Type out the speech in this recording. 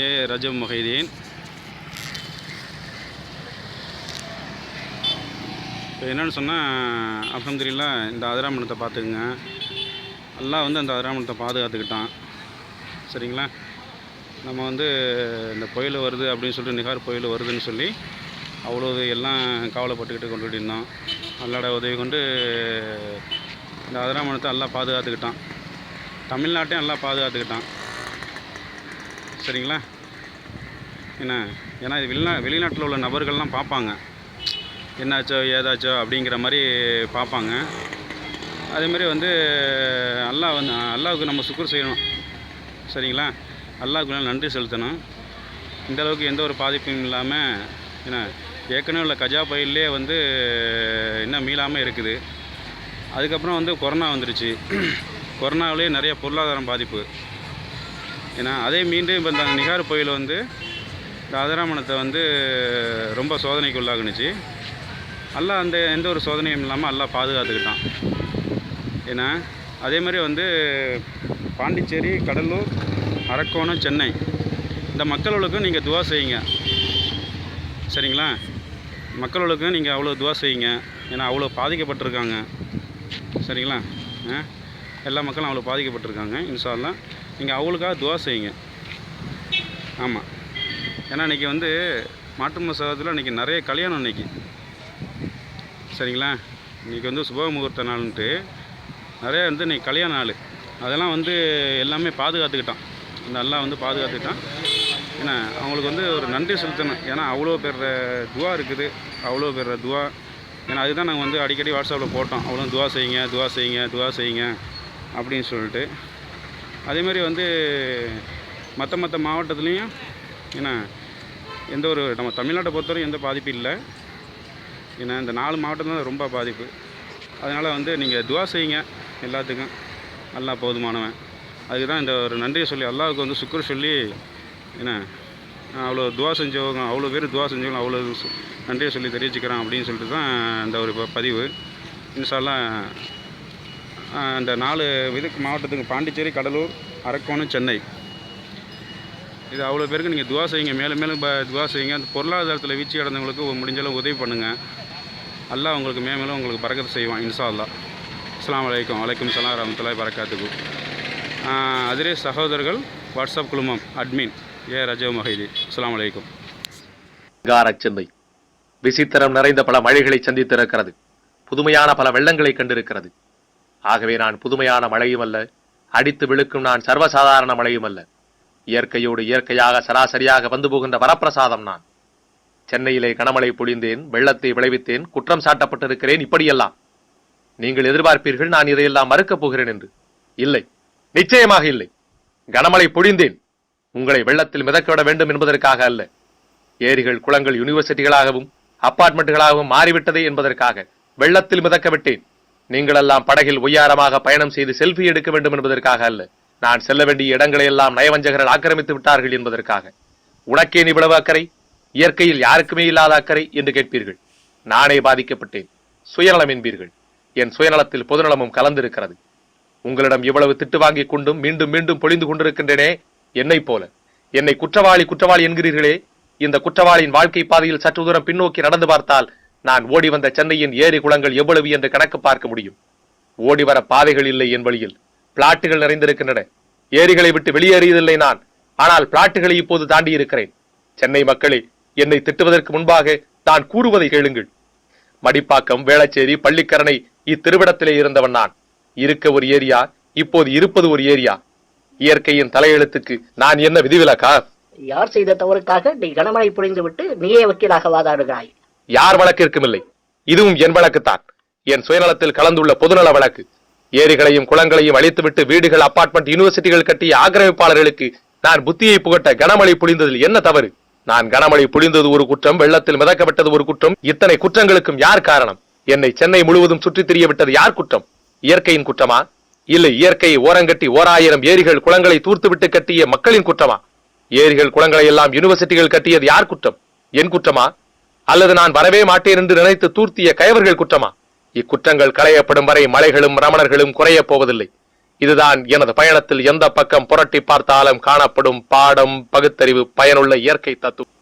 ஏ ரஜம் மொஹைதீன். இப்போ என்னென்னு சொன்னால் அல்ஹம்துலில்லா இந்த அதிராமணத்தை பார்த்துக்குங்க. எல்லாம் வந்து அந்த அதிராமணத்தை பாதுகாத்துக்கிட்டான். சரிங்களா? நம்ம வந்து இந்த புயல் வருது அப்படின்னு சொல்லிட்டு நிகார் புயல் வருதுன்னு சொல்லி அவ்வளோ எல்லாம் கவலைப்பட்டுக்கிட்டு கொண்டுகிட்டு இருந்தோம் அல்லாட உதவி கொண்டு இந்த அதிராமணத்தை எல்லாம் பாதுகாத்துக்கிட்டான். தமிழ்நாட்டையும் எல்லாம் பாதுகாத்துக்கிட்டான். சரிங்களா? என்ன ஏன்னா இது வெளிநா வெளிநாட்டில் உள்ள நபர்கள்லாம் பார்ப்பாங்க. என்னாச்சோ ஏதாச்சோ அப்படிங்கிற மாதிரி பார்ப்பாங்க. அதேமாரி வந்து அல்லாஹ் வந்து அல்லாவுக்கு நம்ம சுக்குர் செய்யணும். சரிங்களா? அல்லாவுக்கு நன்றி செலுத்தணும். இந்த அளவுக்கு எந்த ஒரு பாதிப்பும் இல்லாமல் என்ன ஏற்கனவே உள்ள கஜா பயிலே வந்து இன்னும் மீளாமல் இருக்குது. அதுக்கப்புறம் வந்து கொரோனா வந்துருச்சு. கொரோனாவிலே நிறைய பொருளாதாரம் பாதிப்பு. ஏன்னா அதே மீண்டும் இப்போ இந்த நிகார் புயல் வந்து இந்த அதிராமணத்தை வந்து ரொம்ப சோதனைக்கு உள்ளாகுனுச்சு. அல்லாஹ் அந்த எந்த ஒரு சோதனையும் இல்லாமல் அல்லாஹ் பாதுகாத்துக்கிட்டான். ஏன்னா அதே மாதிரி வந்து பாண்டிச்சேரி கடலூர் அரக்கோணம் சென்னை இந்த மக்களுக்கும் நீங்கள் துவா செய்யுங்க. சரிங்களா? மக்களுக்கும் நீங்கள் அவ்வளோ துவா செய்யுங்க. ஏன்னா அவ்வளோ பாதிக்கப்பட்டிருக்காங்க. சரிங்களா? ஆ? எல்லா மக்களும் அவ்வளோ பாதிக்கப்பட்டிருக்காங்க. இன்ஷா நீங்கள் அவங்களுக்காக துவா செய்யுங்க. ஆமாம் ஏன்னா இன்றைக்கி வந்து மாட்டு மசகத்தில் இன்றைக்கி நிறைய கல்யாணம் இன்றைக்கி சரிங்களா? இன்றைக்கி வந்து சுப முகூர்த்த நாள்ன்ட்டு நிறைய வந்து இன்றைக்கி கல்யாண நாள். அதெல்லாம் வந்து எல்லாமே பாதுகாத்துக்கிட்டான். நல்லா வந்து பாதுகாத்துக்கிட்டான். ஏன்னா அவங்களுக்கு வந்து ஒரு நன்றி செலுத்தணும். ஏன்னா அவ்வளோ பேர் துவா இருக்குது. அவ்வளோ பேர் துவா. ஏன்னா அதுதான் நாங்கள் வந்து அடிக்கடி வாட்ஸ்அப்பில் போட்டோம். அவ்வளோ துவா செய்யுங்க துவா செய்யுங்க துவா செய்யுங்க அப்படின்னு சொல்லிட்டு. அதேமாதிரி வந்து மற்ற மற்ற மாவட்டத்துலேயும் என்ன எந்த ஒரு நம்ம தமிழ்நாட்டை பொறுத்தவரைக்கும் எந்த பாதிப்பும் இல்லை. ஏன்னா இந்த நாலு மாவட்டம் தான் ரொம்ப பாதிப்பு. அதனால் வந்து நீங்கள் துவா செய்யுங்க எல்லாத்துக்கும். நல்லா போதுமானவன். அதுக்கு தான் இந்த ஒரு நன்றியை சொல்லி அல்லாவுக்கு வந்து சுக்குர் சொல்லி என்ன அவ்வளோ துவா செஞ்சவங்க அவ்வளோ பேர் துவா செஞ்சவங்க அவ்வளோ நன்றியை சொல்லி தெரிவிச்சுக்கிறேன் அப்படின்னு சொல்லிட்டு தான் இந்த ஒரு ப- பதிவு. இன்ஷால்லாம் அந்த நாலு இதுக்கு மாவட்டத்துக்கு பாண்டிச்சேரி கடலூர் அரக்கோணம் சென்னை. இது அவ்வளோ பேருக்கு நீங்கள் துவா செய்யுங்க. மேலும் மேலும் துவா செய்யுங்க. அந்த பொருளாதாரத்தில் வீழ்ச்சி அடைந்தவங்களுக்கு முடிஞ்சளவு உதவி பண்ணுங்கள் எல்லாம் உங்களுக்கு மேலும் உங்களுக்கு பறக்கத்து செய்வான் இன்ஷா அல்லாஹ் அஸ்ஸலாமு அலைக்கும். வலைக்கம் சலாம் வரமத்துல்லாய் பறக்காத்துக்கு அதிரே சகோதரர்கள் வாட்ஸ்அப் குழுமம் அட்மின் ஏ ரஜவ் மஹிதி அஸ்லாம் வலைக்கம் சென்னை. விசித்திரம் நிறைந்த பல மழைகளை சந்தித்திருக்கிறது. புதுமையான பல வெள்ளங்களை கண்டிருக்கிறது. ஆகவே நான் புதுமையான மழையும் அல்ல அடித்து விழுக்கும் நான் சர்வசாதாரண மழையும் அல்ல. இயற்கையோடு இயற்கையாக சராசரியாக வந்து போகின்ற வரப்பிரசாதம் நான். சென்னையிலே கனமழை பொழிந்தேன் வெள்ளத்தை விளைவித்தேன் குற்றம் சாட்டப்பட்டிருக்கிறேன் இப்படியெல்லாம். நீங்கள் எதிர்பார்ப்பீர்கள் நான் இதையெல்லாம் மறுக்கப் போகிறேன் என்று. இல்லை நிச்சயமாக இல்லை. கனமழை பொழிந்தேன் உங்களை வெள்ளத்தில் மிதக்கவிட வேண்டும் என்பதற்காக அல்ல. ஏரிகள் குளங்கள் யூனிவர்சிட்டிகளாகவும் அப்பார்ட்மெண்ட்டுகளாகவும் மாறிவிட்டதே என்பதற்காக வெள்ளத்தில் மிதக்க விட்டேன். நீங்களெல்லாம் படகில் ஒய்யாரமாக பயணம் செய்து செல்ஃபி எடுக்க வேண்டும் என்பதற்காக அல்ல. நான் செல்ல வேண்டிய இடங்களை எல்லாம் நயவஞ்சகர்கள் ஆக்கிரமித்து விட்டார்கள் என்பதற்காக. உனக்கே இவ்வளவு அக்கறை? இயற்கையில் யாருக்குமே இல்லாத அக்கறை என்று கேட்பீர்கள். நானே பாதிக்கப்பட்டேன். சுயநலம் என்பீர்கள். என் சுயநலத்தில் பொதுநலமும் கலந்திருக்கிறது. உங்களிடம் இவ்வளவு திட்டு வாங்கிக் கொண்டும் மீண்டும் மீண்டும் பொழிந்து கொண்டிருக்கின்றனே என்னைப் போல. என்னை குற்றவாளி குற்றவாளி என்கிறீர்களே. இந்த குற்றவாளியின் வாழ்க்கை பாதையில் சற்று தூரம் பின்னோக்கி நடந்து பார்த்தால் நான் ஓடி வந்த சென்னையின் ஏரி குளங்கள் எவ்வளவு என்று கணக்கு பார்க்க முடியும். ஓடி வர பாதைகள் இல்லை என் வழியில். பிளாட்டுகள் நிறைந்திருக்கின்றன. ஏரிகளை விட்டு வெளியேறியதில்லை நான். ஆனால் பிளாட்டுகளை இப்போது தாண்டி இருக்கிறேன் சென்னை மக்களே என்னை திட்டுவதற்கு முன்பாக நான் கூறுவதை கேளுங்கள். மடிப்பாக்கம் வேளச்சேரி பள்ளிக்கரணை இத்திருவிடத்திலே இருந்தவன் நான். இருக்க ஒரு ஏரியா இப்போது இருப்பது ஒரு ஏரியா. இயற்கையின் தலையெழுத்துக்கு நான் என்ன விதிவிலக்கா? யார் செய்த தவறுக்காக நீ கனமழை புரிந்துவிட்டு நீயே வக்கீலாக வாதாடுகிறாய்? யார் வழக்கிற்கும் இல்லை. இதுவும் என் வழக்குத்தான். என் சுயநலத்தில் கலந்துள்ள பொதுநல வழக்கு. ஏரிகளையும் குளங்களையும் அழித்துவிட்டு வீடுகள் அபார்ட்மெண்ட் யூனிவர்சிட்டிகள் கட்டிய ஆக்கிரமிப்பாளர்களுக்கு நான் புத்தியை புகட்ட கனமழை புழிந்ததில் என்ன தவறு? நான் கனமழை புழிந்தது ஒரு குற்றம் வெள்ளத்தில் மிதக்கப்பட்டது ஒரு குற்றம். இத்தனை குற்றங்களுக்கும் யார் காரணம்? என்னை சென்னை முழுவதும் சுற்றித் திரிய விட்டது யார் குற்றம்? இயற்கையின் குற்றமா? இல்லை இயற்கையை ஓரங்கட்டி ஓராயிரம் ஏரிகள் குளங்களை தூர்த்துவிட்டு கட்டிய மக்களின் குற்றமா? ஏரிகள் குளங்களை எல்லாம் யூனிவர்சிட்டிகள் கட்டியது யார் குற்றம்? என் குற்றமா? அல்லது நான் வரவே மாட்டேன் என்று நினைத்து தூர்த்திய கயவர்கள் குற்றமா? இக்குற்றங்கள் களையப்படும் வரை மலைகளும் ரமணர்களும் குறையப் போவதில்லை. இதுதான் எனது பயணத்தில் எந்த பக்கம் புரட்டி பார்த்தாலும் காணப்படும் பாடம் பகுத்தறிவு பயனுள்ள இயற்கை தத்துவம்.